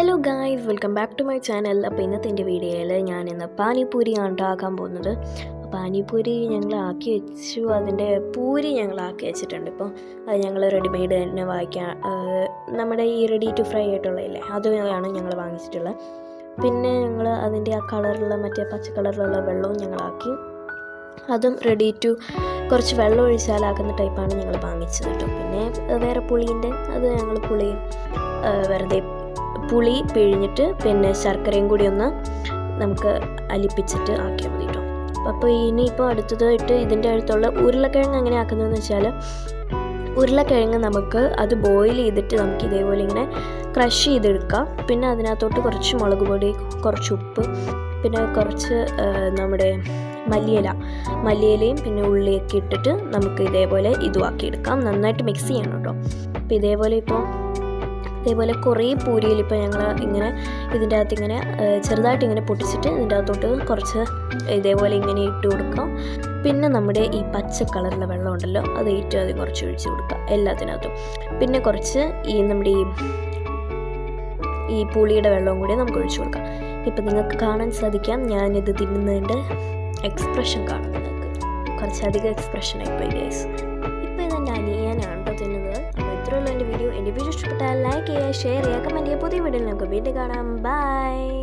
Hello guys welcome back to my channel അപ്പോൾ ഇന്നത്തെ എന്റെ വീഡിയോയിൽ ഞാൻ ഇന്ന് പാനിപ്പൂരി ഉണ്ടാക്കാൻ പോകുന്നത്. പാനിപ്പൂരി ഞങ്ങൾ ആക്കി വെച്ചു. അതിന്റെ പൂരി ഞങ്ങൾ ആക്കി വെച്ചിട്ടുണ്ട്. ഇപ്പോൾ അത് ഞങ്ങൾ റെഡിമെയ്ഡ് തന്നെ വാങ്ങിക്കാൻ നമ്മുടെ ഈ റെഡി ടു ഫ്രൈ ആയിട്ടുള്ളതല്ലേ അതാണ് ഞങ്ങൾ വാങ്ങിച്ചിട്ടുള്ളത്. പിന്നെ ഞങ്ങൾ അതിന്റെ ആ കളറുള്ള മറ്റേ പച്ച കളറിലുള്ള വെള്ളവും ഞങ്ങളാക്കി അതും റെഡി ടു കുറച്ച് വെള്ളം ഒഴിച്ചാലാക്കുന്ന ടൈപ്പാണ് ഞങ്ങൾ വാങ്ങിച്ചത് കേട്ടോ. പിന്നെ വേറെ പുളീന്റെ അത് ഞങ്ങൾ പുളി വെറുതെ പുളി പിഴിഞ്ഞിട്ട് പിന്നെ ശർക്കരയും കൂടി ഒന്ന് നമുക്ക് അലിപ്പിച്ചിട്ട് ആക്കിയാൽ മതി കേട്ടോ അപ്പോൾ ഇനിയിപ്പോൾ അടുത്തതായിട്ട് ഇതിന്റെ അടുത്തുള്ള ഉരുളക്കിഴങ്ങ് എങ്ങനെ ആക്കുന്നതെന്ന് വെച്ചാൽ ഉരുളക്കിഴങ്ങ് നമുക്ക് അത് ബോയിൽ ചെയ്തിട്ട് നമുക്ക് ഇതേപോലെ ഇങ്ങനെ ക്രഷ് ചെയ്തെടുക്കാം. പിന്നെ അതിനകത്തോട്ട് കുറച്ച് മുളക് പൊടി കുറച്ച് ഉപ്പ് പിന്നെ കുറച്ച് നമ്മുടെ മല്ലിയില. മല്ലിയിലയും പിന്നെ ഉള്ളിയൊക്കെ ഇട്ടിട്ട് നമുക്ക് ഇതേപോലെ ഇതുമാക്കിയെടുക്കാം നന്നായിട്ട് മിക്സ് ചെയ്യണം കേട്ടോ അപ്പോൾ ഇതേപോലെ ഇപ്പോൾ ഇതേപോലെ കുറേ പൂരിയിൽ ഇപ്പോൾ ഞങ്ങൾ ഇങ്ങനെ ഇതിന്റെ അകത്ത് ഇങ്ങനെ ചെറുതായിട്ട് ഇങ്ങനെ പൊട്ടിച്ചിട്ട് ഇതിന്റെ അകത്തോട്ട് കുറച്ച് ഇതേപോലെ ഇങ്ങനെ ഇട്ട് കൊടുക്കാം. പിന്നെ നമ്മുടെ ഈ പച്ച കളറിലെ വെള്ളം ഉണ്ടല്ലോ അത് ഏറ്റവും ആദ്യം കുറച്ച് ഒഴിച്ച് കൊടുക്കുക എല്ലാത്തിനകത്തും. പിന്നെ കുറച്ച് ഈ നമ്മുടെ ഈ ഈ പുളിയുടെ വെള്ളവും കൂടി നമുക്ക് ഒഴിച്ചു കൊടുക്കാം. ഇപ്പം നിങ്ങൾക്ക് കാണാൻ സാധിക്കാം ഞാനിത് തിന്നുന്നതിന്റെ എക്സ്പ്രഷൻ കാണാം നിങ്ങൾക്ക്. കുറച്ചധികം എക്സ്പ്രഷൻ ആയിപ്പോയി ഗൈസ് വീഡിയോ ഇഷ്ടപ്പെട്ടാൽ ലൈക്ക് ചെയ്യുക ഷെയർ ചെയ്യുക കമൻറ്റ് ചെയ്യുക പുതിയ വീഡിയോയിൽ നമുക്ക് വീണ്ടും കാണാം ബൈ